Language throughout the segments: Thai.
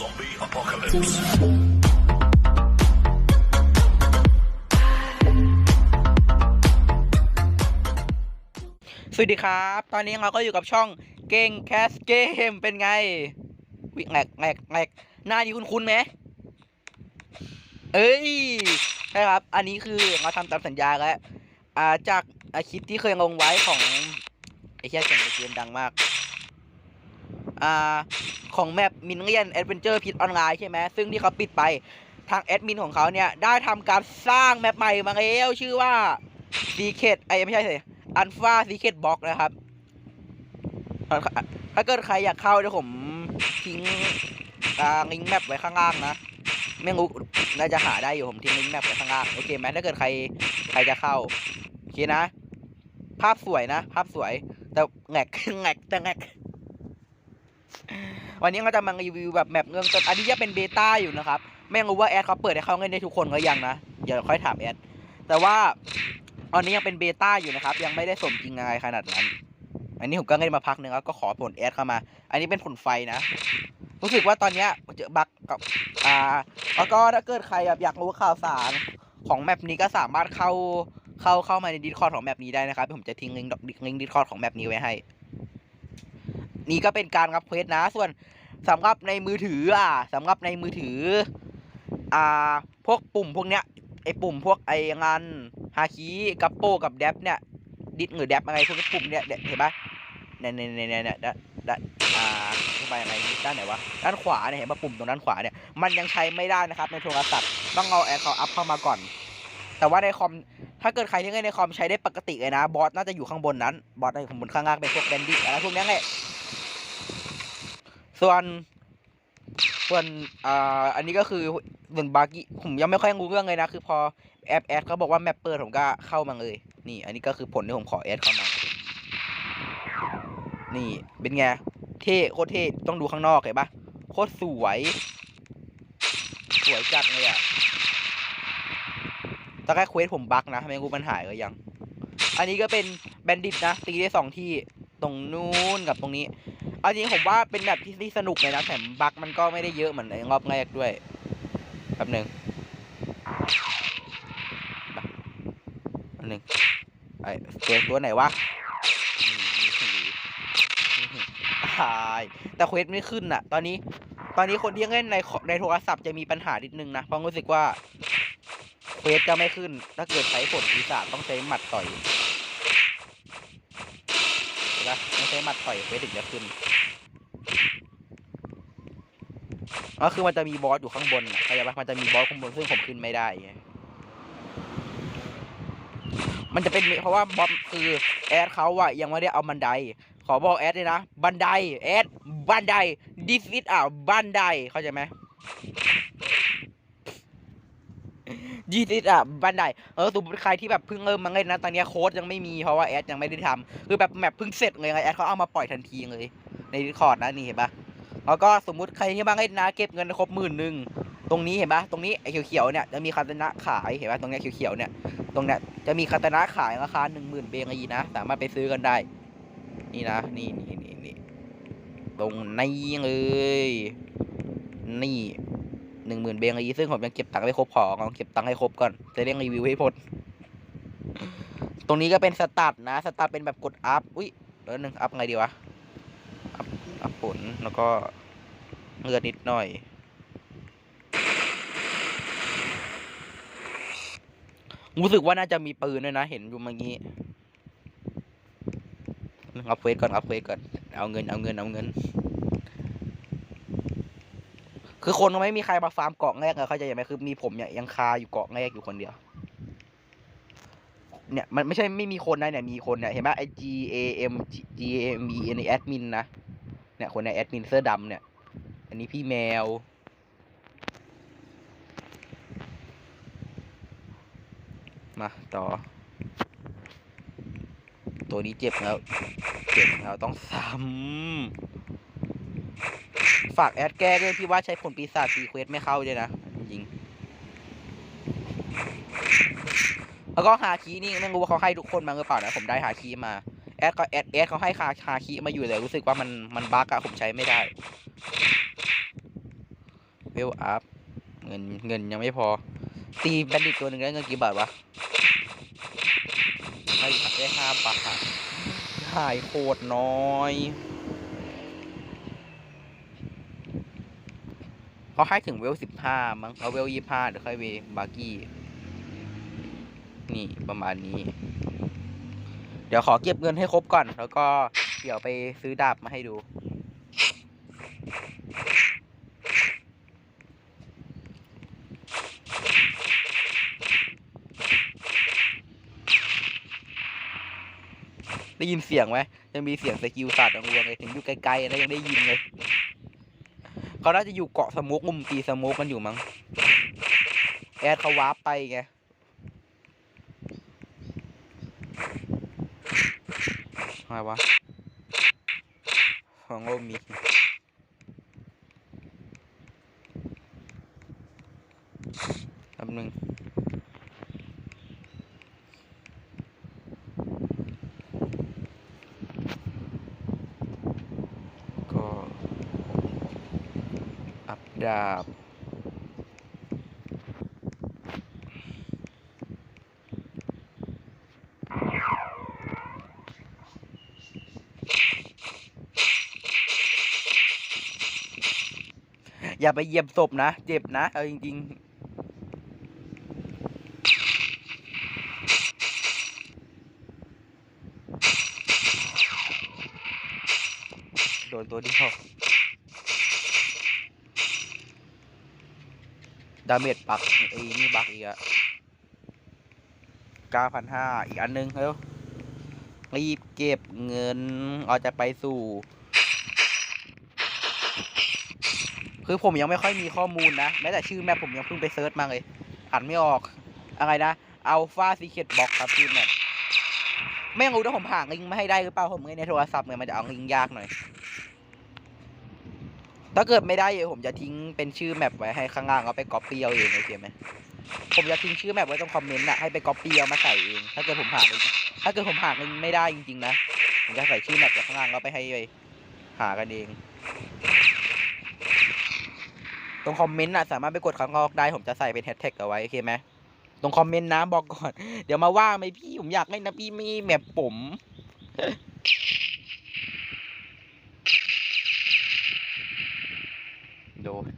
Zombie apocalypse. สวัสดีครับ ตอนนี้เราก็อยู่กับช่องเก่งแคสเกมเป็นไง วิแงกแงกแงกหน้าดีคุณคุณไหมเอ้ยใช่ครับ อันนี้คือเราทำตามสัญญาแล้วอ่าจากอาคลิปที่เคยลงไว้ของไอ้แค่เสียงในเกมดังมาก อ่า ของแมปมินเลียนแอดเวนเจอร์พิทออนไลน์ใช่ไหมซึ่งที่เขาปิดไปทางแอดมินของเขาเนี่ย ได้ทำการสร้างแมปใหม่มาแล้วชื่อว่า Secret ไอ้ไม่ใช่สิอันฟ้าซีเคทบ็อกนะครับ ถ้าเกิดใครอยากเข้าเดี๋ยวผมทิ้งลิงก์แมปไว้ข้างล่างนะไม่รู้น่าจะหาได้อยู่ผมทิ้งลิงก์แมปไว้ข้างล่างโอเคไหมถ้าเกิดใครใครจะเข้าโอเคนะ ภาพสวยนะ ภาพสวยแต่แงกแงกแต่แงก วันนี้เราจะมารีวิวแบบแมปเงื่อนต้นอันนี้จะเป็นเบต้าอยู่นะครับ ไม่รู้ว่าแอดเขาเปิดให้เข้าเล่นได้ทุกคนก็ยังนะ เดี๋ยวค่อยถามแอด แต่ว่าตอนนี้ยังเป็นเบต้าอยู่นะครับ ยังไม่ได้สมจริงอะไรขนาดนั้น อันนี้ผมก็เล่นมาพักหนึ่งแล้วก็ขอผลแอดเข้ามา อันนี้เป็นผลไฟนะรู้สึกว่าตอนนี้เจอบักกับอ่าแล้วก็ถ้าเกิดใครแบบอยากรู้ข่าวสารของแมปนี้ก็สามารถเข้าเข้าเข้ามาในดิสคอร์ดของแมปนี้ได้นะครับ ผมจะทิ้งลิงก์ลิงก์ดิสคอร์ดของแมปนี้ไว้ให้ นี่ก็เป็นการรับเควสนะ ส่วน สำหรับในมือถืออะสำหรับในมือถือ อ่า พวกปุ่มพวกเนี้ยไอปุ่มพวกไองานฮาคิกับโปกับแดบเนี่ยดิดหรือแดบอะไรพวกปุ่มเนี่ยเห็นปะเนี่ยเนี่ยเนี่ยเนี่ยเนี่ยด้านด้านอ่าเข้าไปอะไรด้านไหนวะด้านขวาเนี่ยเห็นปะปุ่มตรงด้านขวาเนี่ยมันยังใช้ไม่ได้นะครับในโทรศัพท์ต้องเอาแอร์เขาอัพเข้ามาก่อน แต่ว่าในคอมถ้าเกิดใครที่เล่นในคอมใช้ได้ปกติเลยนะบอสน่าจะอยู่ข้างบนนั้นบอสน่าจะอยู่ข้างบนข้างล่างเป็นพวกแบนดิตอะไรพวกนี้แหละ ส่วนส่วนอ่าอันนี้ก็คือส่วนบาร์กี้ผมยังไม่ค่อยรู้เรื่องเลยนะ คือพอแอปแอดเขาบอกว่าแมปเปิดผมก็เข้ามาเลย นี่อันนี้ก็คือผลที่ผมขอแอดเข้ามา นี่เป็นไง เท่โคตรเท่ต้องดูข้างนอกเห็นปะโคตรสวย สวยจัดเลยอะตอนแรกเควสผมบั๊กนะไม่รู้มันหายหรือยัง อันนี้ก็เป็นแบนดิตนะ ตีได้สองที่ตรงนู้นกับตรงนี้ เอาจริงผมว่าเป็นแบบที่สนุกเลยนะแถมบั๊กมันก็ไม่ได้เยอะเหมือนในรอบแรกด้วยแป๊บหนึ่งแป๊บหนึ่งไอ้เจอตัวไหนวะตายแต่เควสไม่ขึ้นอะ ตอนนี้ ตอนนี้คนที่เล่นในในโทรศัพท์จะมีปัญหานิดนึงนะเพราะรู้สึกว่าเควสจะไม่ขึ้น ถ้าเกิดใช้ผลปีศาต้องใช้หมัดต่อยเห็นะต้องใช้หมัดต่อยเควสถึงจะขึ้น ก็คือมันจะมีบอสอยู่ข้างบนเข้าใจปะมันจะมีบอสข้างบนซึ่งผมขึ้นไม่ได้ไงมันจะเป็นเพราะว่าบอสคือแอดเขาอะยังไม่ได้เอาบันได ขอบอกแอดเลยนะ บันไดแอดบันไดดิฟิตอะบันไดเข้าใจไหมดีฟิตอะบันไดเออสมมติใครที่แบบเพิ่งเริ่มมาเล่นนะ ตอนนี้โค้ดยังไม่มีเพราะว่าแอดยังไม่ได้ทำคือแบบแมปเพิ่งเสร็จเลยไงแอดเขาเอามาปล่อยทันทีเลย ในดิคอร์ดนะนี่เห็นปะ แล้วก็สมมุติใครที่มาเล่นนะเก็บเงินครบหมื่นหนึ่งตรงนี้เห็นปะตรงนี้ไอ้เขียวๆเนี่ยจะมีคาตนะขายเห็นปะตรงเนี้ยเขียวๆเนี่ยตรงเนี้ยจะมีคาตนะขายราคาหนึ่งหมื่นเบงอีนะสามารถไปซื้อกันได้ นี่นะนี่นี่นี่นี่ตรงนี้เลยนี่หนึ่งหมื่นเบงอีซึ่งผมยังเก็บตังค์ไม่ครบพอลองเก็บตังค์ให้ครบก่อนจะได้รีวิวให้พ้นตรงนี้ก็เป็นสตาร์ทนะสตาร์ทเป็นแบบกดอัพอุ้ยเดี๋ยวนึงอัพไงดีวะ พอัพผลแล้วก็เลือดนิดหน่อย รู้สึกว่าน่าจะมีปืนด้วยนะ เห็นอยู่เมื่อกี้อัพเฟสก่อนอัพเฟสก่อน เอาเงิน เอาเงิน เอาเงิน คือคนไม่มีใครมาฟาร์มเกาะแรกเลยเข้าใจไหมคือมีผมเนี่ยยังคาอยู่เกาะแรกอยู่คนเดียว เนี่ยมันไม่ใช่ไม่มีคนนะเนี่ยมีคนเนี่ยเห็นไหมไอ G A M G A M E ในแอดมินนะ เนี่ยคนในแอดมินเสื้อดำเนี่ย อันนี้พี่แมว มาต่อ ตัวนี้เจ็บแล้ว เจ็บแล้วต้องซ้ำฝากแอดแก้ด้วยพี่ว่าใช้ผลปีศาจซีเควสไม่เข้าด้วยนะจริงแล้วก็ฮาคีนี่ไม่รู้ว่าเขาให้ทุกคนมาหรือเปล่านะ ผมได้ฮาคีมา แอดก็แอดแอดเขาให้คาฮาคีมาอยู่เลยรู้สึกว่ามันมันบั๊กอะผมใช้ไม่ได้เวลอัพเงินเงินยังไม่พอ ตีแบนดิตตัวหนึ่งได้เงินกี่บาทวะได้ได้ห้าบาทหายโคตรน้อยเขาให้ถึงเวลสิบห้ามั้งเอาเวลยี่ห้าเดี๋ยวค่อยเวบาร์กี้ นี่ประมาณนี้ เดี๋ยวขอเก็บเงินให้ครบก่อน แล้วก็เดี๋ยวไปซื้อดาบมาให้ดู ได้ยินเสียงไหมยังมีเสียงสกิลศาสตร์ของวัวเลยถึงอยู่ไกลๆนะยังได้ยินเลยเขาน่าจะอยู่เกาะสโมุกมุมตีสโมุกกันอยู่มั้งแอดเขาวาร์ปไปไง อะ ไรวะของโลมีแป๊บนึงก็อัพดาบ อย่าไปเหยียบศพนะ เจ็บนะ เอาจริง ๆโดนตัวเดียวดาเมจปักไอ้นี่บักอีกอะ9,500อีกอันหนึงเร็วรีบเก็บเงินเราจะไปสู่ คือผมยังไม่ค่อยมีข้อมูลนะแม้แต่ชื่อแมปผมยังเพิ่งไปเซิร์ชมาเลยอ่านไม่ออกอะไรนะอัลฟาซีเค t บ็อกครับชื่อแมปไม่รู้ถ้าผมหานลิงก์มาให้ได้หรือเปล่าผมเลยในโทรศัพท์เนี่ยมันจะเอาลิงก์ยากหน่อยถ้าเกิดไม่ได้ผมจะทิ้งเป็นชื่อแมปไว้ให้ข้างล่างเอาไปก๊อปปี้เอาเองโอเคไหมผมจะทิ้งชื่อแมปไว้ตรงคอมเมนต์น่ะให้ไปก๊อปปี้เอามาใส่เองถ้าเกิดผมหาลิงก์ถ้าเกิดผมหาลิงก์ไม่ได้จริงๆนะผมจะใส่ชื่อแมปไว้ข้างล่างแล้วไปให้ไปหากันเอง ตรงคอมเมนต์น่ะสามารถไปกดข้างนอกได้ผมจะใส่เป็นแฮชแท็กเอาไว้โอเคไหมตรงคอมเมนต์นะบอกก่อน เดี๋ยวมาว่าไหมพี่ผมอยากให้นะพี่มีแมปผมโดด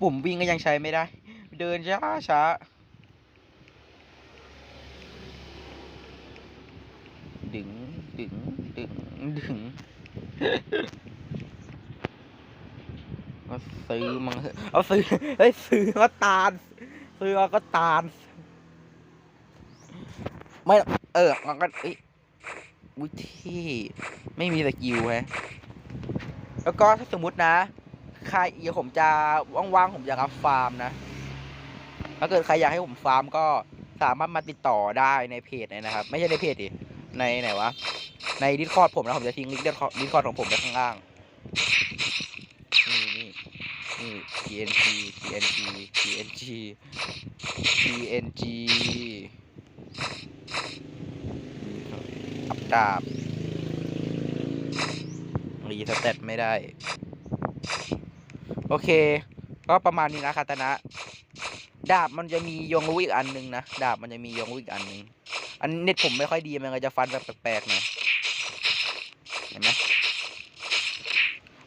ปุ่มวิ่งก็ยังใช้ไม่ได้ เดินช้าช้าดึงดึงดึงดึง ก็ซื้อมัง เอะเอาซื้อเฮ้ยซื้อก็ตาลซื้อก็ตาลไม่ เออมันก็เอ้ยวิธีไม่มีสกิลไงแล้วก็ถ้าสมมตินะ ใครเดี๋ยวผมจะว่างๆผมจะรับฟาร์มนะ ถ้าเกิดใครอยากให้ผมฟาร์มก็สามารถมาติดต่อได้ในเพจเลยนะครับ ไม่ใช่ในเพจดิในไหนวะ ในดิสคอร์ดผมนะ ผมจะทิ้งลิงก์ดิสคอร์ดของผมไว้ข้างล่าง นี่ TNG TNG TNG TNG นี่ครับอัพดาบรีสเตตไม่ได้ โอเค ก็ประมาณนี้นะคาตนะ ดาบมันจะมียงรู้อีกอันหนึงนะ ดาบมันจะมียงรู้อีกอันหนึง อันเน็ตผมไม่ค่อยดีมันก็จะฟันแบบแปลกๆหน่อยเห็นไหม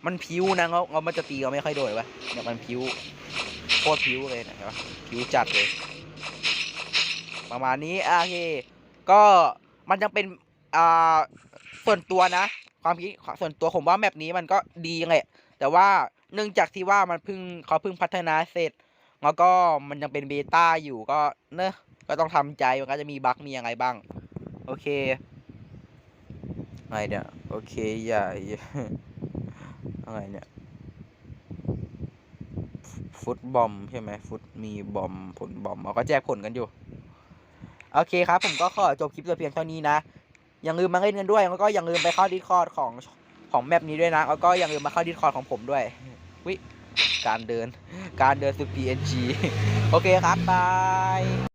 มันพิ้วนะเขาเขามันจะตีเขาไม่ค่อยโดนวะเนี่ยมันพิ้วโคตรพิ้วเลยนะเห็นปะพิ้วจัดเลย ประมาณนี้โอเคก็มันยังเป็นอ่าส่วนตัวนะ ความคิดส่วนตัวผมว่าแมปนี้มันก็ดีแหละแต่ว่าเนื่องจากที่ว่ามันเพิ่งเขาเพิ่งพัฒนาเสร็จ แล้วก็มันยังเป็นเบต้าอยู่ก็เนอะก็ต้องทำใจมันก็จะมีบั๊กมียังไงบ้าง โอเคอะไรเนี่ยโอเค อย่าอย่า อะไรเนี่ย ฟุตบอมใช่ไหมฟุตมีบอมผลบอมเราก็แจกผลกันอยู่ โอเคครับ ผมก็ขอจบคลิปแต่เพียงเท่านี้นะ อย่าลืมมาเล่นกันด้วย แล้วก็อย่าลืมไปเข้าดิสคอร์ดของของแมปนี้ด้วยนะ แล้วก็อย่าลืมมาเข้าดิสคอร์ดของผมด้วย วิการเดิน การเดินสุด PNG โอเคครับบาย